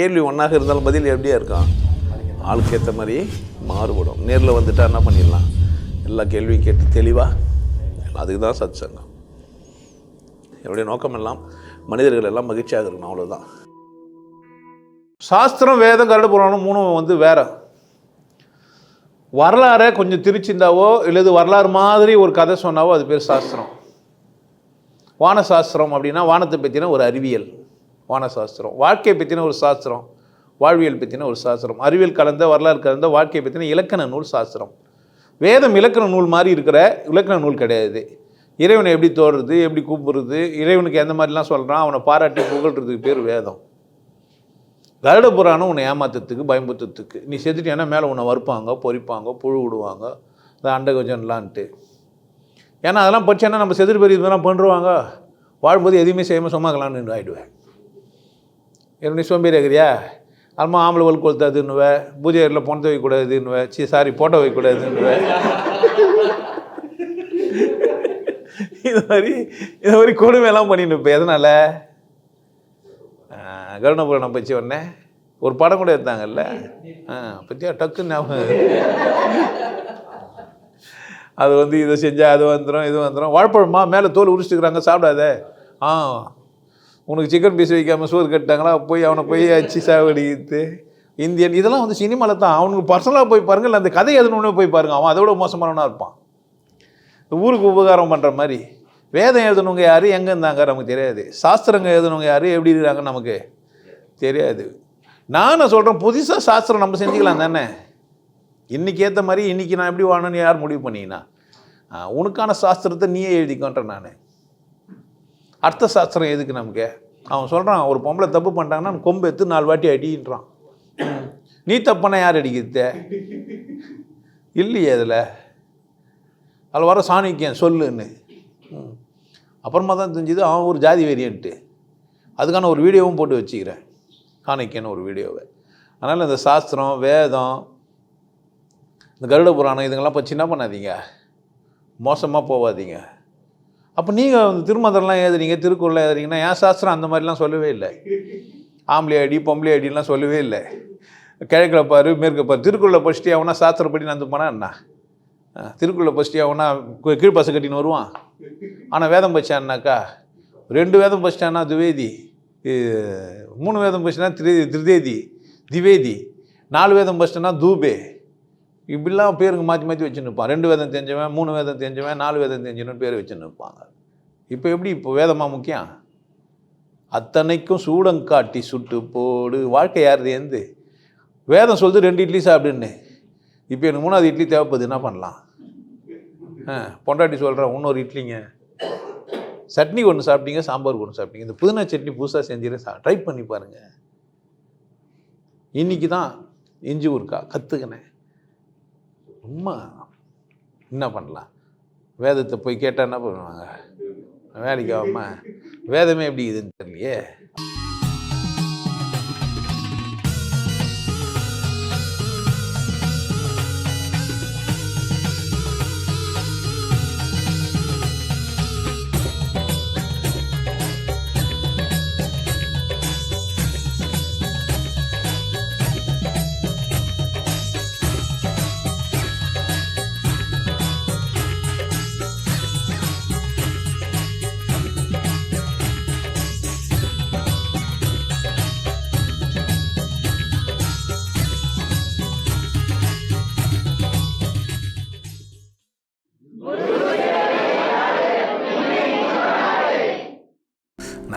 கேள்வி ஒன்றாக இருந்தாலும் பதில் எப்படியா இருக்கும்? ஆளுக்கு ஏற்ற மாதிரி மாறுபடும். நேரில் வந்துட்டா என்ன பண்ணிடலாம்? எல்லா கேள்வியும் கேட்டு தெளிவாக அதுக்கு தான் சத் சங்கம் என்னுடைய நோக்கம் எல்லாம் மனிதர்கள் எல்லாம் மகிழ்ச்சியாக இருக்கணும் அவ்வளோதான் சாஸ்திரம் வேதம் கருட புராணம் மூணும் வந்து வேற. வரலாறை கொஞ்சம் திரிச்சிருந்தாவோ இல்லது வரலாறு மாதிரி ஒரு கதை சொன்னாவோ அது பேர் சாஸ்திரம். வானசாஸ்திரம் அப்படின்னா வானத்தை பற்றின ஒரு அறிவியல். வானசாஸ்திரம். வாழ்க்கையை பற்றின ஒரு சாஸ்திரம். வாழ்வியல் பற்றின ஒரு சாஸ்திரம். அறிவியல் கலந்த வரலாறு கலந்த வாழ்க்கையை பற்றின இலக்கண நூல் சாஸ்திரம். வேதம் இலக்கண நூல் மாதிரி இருக்கிற இலக்கண நூல் கிடையாது. இறைவனை எப்படி தோடுறது எப்படி கூப்பிடுறது இறைவனுக்கு எந்த மாதிரிலாம் சொல்கிறான் அவனை பாராட்டி புகழ்றதுக்கு பேர் வேதம். கருட புராணம் உன்னை ஏமாத்துறதுக்கு பயமுத்துறதுக்கு நீ செத்துட்டேன்னா மேலே உன்னை வறுப்பாங்க பொறிப்பாங்க புழு விடுவாங்க. இந்த அண்டகஜன்லான்ட்டு. ஏன்னா அதெல்லாம் படிச்சேன்னா நம்ம செதுறு பெரிய இதெல்லாம் பண்ணுருவாங்க வாழும்போது எதுவுமே செய்யாமல் சும்மாக்கலான்னு ஆகிடுவேன் என்ன சோம்பேறி இருக்கிறியா அம்மா ஆம்பளை வல் கொளுத்தாதுன்னுவேன் பூஜை அறையில் பொண்ணை வைக்கக்கூடாதுன்னுவேன் சி சாரி போட்டோ வைக்கக்கூடாதுன்னுவேன் இது மாதிரி இது மாதிரி கொடுமையெல்லாம் பண்ணிட்டு இருப்பேன் எதனால்? கருணபுரம் பற்றி உடனே. ஒரு படம் கூட எடுத்தாங்கல்ல. ஆ பற்றியா டக்குன்னு ஞாபகம் அது வந்து இதை செஞ்சால் அது வந்துடும் இது வந்துடும் வாழைப்பழமா? மேலே தோல் உரிச்சிட்டுக்கிறாங்க சாப்பிடாத. ஆ. உனக்கு சிக்கன் பீஸ் வைக்காமல் சோறு கட்டாங்களா போய் அவனை போய் அச்சு சாவடித்து இந்தியன் இதெல்லாம் வந்து சினிமாவில் தான். அவனுக்கு பர்சனலாக போய் பாருங்கள் இல்லை அந்த கதை எதுன்னு போய் பாருங்கள் அவன் அதோட மோசமானவனாக இருப்பான். ஊருக்கு உபகாரம் பண்ணுற மாதிரி. வேதம் எழுதுனவங்க யார்? எங்கே இருந்தாங்க? நமக்கு தெரியாது. சாஸ்திரங்க எழுதுனவங்க யார்? எப்படி இருக்காங்க நமக்கு தெரியாது. நான் சொல்கிறேன் புதுசாக சாஸ்திரம் நம்ம செஞ்சுக்கலாம் தானே. இன்றைக்கி ஏற்ற மாதிரி இன்றைக்கி நான் எப்படி வாழணும்னு யார் முடிவு பண்ணிங்கன்னா உனக்கான சாஸ்திரத்தை நீயே எழுதிக்கோன்றேன் நான். அர்த்த சாஸ்திரம் எதுக்கு நமக்கு? அவன் சொல்கிறான் ஒரு பொம்பளை தப்பு பண்ணிட்டாங்கன்னா கொம்பு எடுத்து நாலு வாட்டி அடின்றான். நீ தப்புனா யார் அடிக்கிறது? இல்லையே அதில். அதில் வர சாணிக்கியம் சொல்லுன்னு. அப்புறமா தான் தெரிஞ்சுது அவன் ஒரு ஜாதி வேரியன்ட்டு. அதுக்கான ஒரு வீடியோவும் போட்டு வச்சுக்கிறேன். காணிக்கன்னு ஒரு வீடியோவை. அதனால் இந்த சாஸ்திரம் வேதம் இந்த கருட புராணம் இதுங்கெல்லாம் பற்றி என்ன பண்ணாதீங்க. மோசமாக போகாதீங்க அப்போ நீங்கள் வந்து திருமந்திரம்லாம் எழுதுறீங்க திருக்குறள் எழுதுறீங்கன்னா ஏன் சாஸ்திரம் அந்த மாதிரிலாம் சொல்லவே இல்லை? ஆம்பளை அடி பொம்பளை அடிலாம் சொல்லவே இல்லை. கிழக்கில் பாரு மேற்க பாரு திருக்குறளை படிச்சுட்டு அவனா சாஸ்திரப்படி நடந்து போனா என்ன திருக்குறளை படிச்சுட்டு அவனா கீ- கீழ்ப்பாசை கட்டின்னு வருவான்? ஆனால் வேதம் படிச்சான்னாக்கா ரெண்டு வேதம் படிச்சிட்டான்னா துவேதி. மூணு வேதம் படிச்சிட்டா திரி திரிதேதி திவேதி. நாலு வேதம் படிச்சிட்டனா தூபே. இப்படிலாம் பேருக்கு மாற்றி மாற்றி வச்சுன்னு இருப்பான். ரெண்டு வேதம் தெரிஞ்சவன் மூணு வேதம் தெரிஞ்சவன் நாலு வேதம் தெரிஞ்சவன் பேர் வச்சுன்னு இருப்பாங்க. இப்போ எப்படி இப்போ வேதமாக முக்கியம்? அத்தனைக்கும் சூடங்காட்டி சுட்டு போடு. வாழ்க்கை யாருது எந்து? வேதம் சொல்லுது ரெண்டு இட்லி சாப்பிடுன்னு இப்போ எனக்கு மூணாவது இட்லி தேவைப்படுது என்ன பண்ணலாம்? ஆ பொண்டாட்டி சொல்கிறேன் இன்னொரு இட்லிங்க. சட்னி ஒன்று சாப்பிட்டீங்க சாம்பார் ஒன்று சாப்பிட்டீங்க. இந்த புதினா சட்னி புதுசாக செஞ்சுட்டு சா ட்ரை பண்ணி பாருங்கள் இன்றைக்கி தான் இஞ்சி ஊருக்கா கற்றுக்கினேன் சும்மா என்ன பண்ணலாம்? வேதத்தை போய் கேட்டால் என்ன பண்ணுவாங்க? வேலைக்கு ஆகாம வேதமே எப்படி இதுன்னு தெரியலையே.